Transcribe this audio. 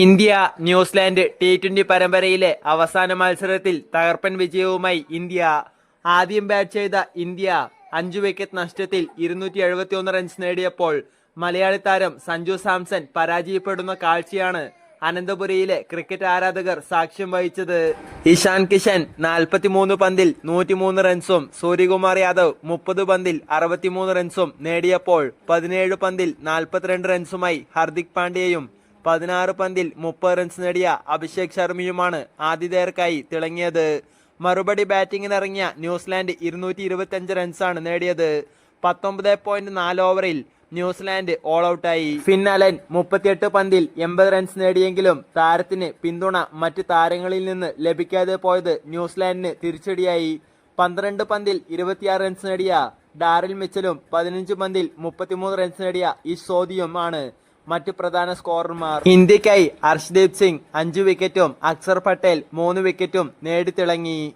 India New Zealand T twenty പരമ്പരയിലെ അവസാന മത്സരത്തിൽ തകർപ്പൻ വിജയവുമായി ഇന്ത്യ. ആദ്യം ബാറ്റ് ചെയ്ത ഇന്ത്യ അഞ്ചു വിക്കറ്റ് നഷ്ടത്തിൽ ഇരുന്നൂറ്റി എഴുപത്തി ഒന്ന് റൺസ് നേടിയപ്പോൾ മലയാളി താരം സഞ്ജു സാംസൺ പരാജയപ്പെടുന്ന കാഴ്ചയാണ് അനന്തപുരിയിലെ ക്രിക്കറ്റ് ആരാധകർ സാക്ഷ്യം വഹിച്ചത്. ഇഷാൻ കിഷൻ നാൽപ്പത്തിമൂന്ന് പന്തിൽ നൂറ്റിമൂന്ന് റൺസും സൂര്യകുമാർ യാദവ് മുപ്പത് പന്തിൽ അറുപത്തിമൂന്ന് റൺസും നേടിയപ്പോൾ പതിനേഴ് പന്തിൽ നാൽപ്പത്തിരണ്ട് റൺസുമായി ഹർദിക് പാണ്ഡ്യയും പതിനാറ് പന്തിൽ മുപ്പത് റൺസ് നേടിയ അഭിഷേക് ശർമ്മയുമാണ് ആതിഥേയർക്കായി തിളങ്ങിയത്. മറുപടി ബാറ്റിംഗിനിറങ്ങിയ ന്യൂസിലാൻഡ് ഇരുന്നൂറ്റി ഇരുപത്തിയഞ്ച് റൺസാണ് നേടിയത്. പത്തൊമ്പത് പോയിന്റ് നാല് ഓവറിൽ ന്യൂസിലാൻഡ് ഓൾ ഔട്ടായി ഫിന്നലൻ മുപ്പത്തിയെട്ട് പന്തിൽ എൺപത് റൺസ് നേടിയെങ്കിലും താരത്തിന് പിന്തുണ മറ്റ് താരങ്ങളിൽ നിന്ന് ലഭിക്കാതെ പോയത് ന്യൂസിലാൻഡിന് തിരിച്ചടിയായി. പന്ത്രണ്ട് പന്തിൽ ഇരുപത്തിയാറ് റൺസ് നേടിയ ഡാറിൽ മിച്ചലും പതിനഞ്ച് പന്തിൽ മുപ്പത്തിമൂന്ന് റൺസ് നേടിയ ഈ സോദിയുമാണ് മറ്റ് പ്രധാന സ്കോറർമാർ. ഇന്ത്യക്കായി അർഷ്ദീപ് സിംഗ് അഞ്ചു വിക്കറ്റും അക്സർ പട്ടേൽ മൂന്ന് വിക്കറ്റും നേടിത്തിളങ്ങി.